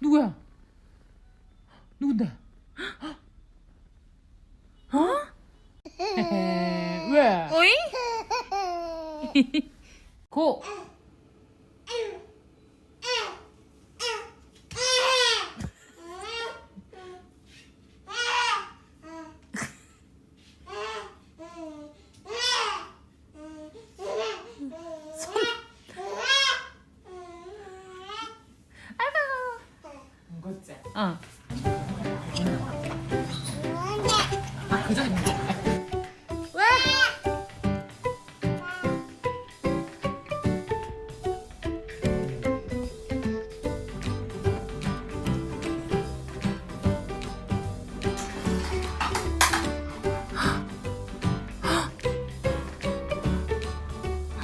누구야? 누군데? 어? 왜? 어이? 고! 이거지.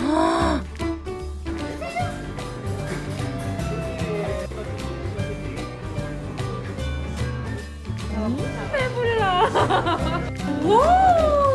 어. 그 정도. 와!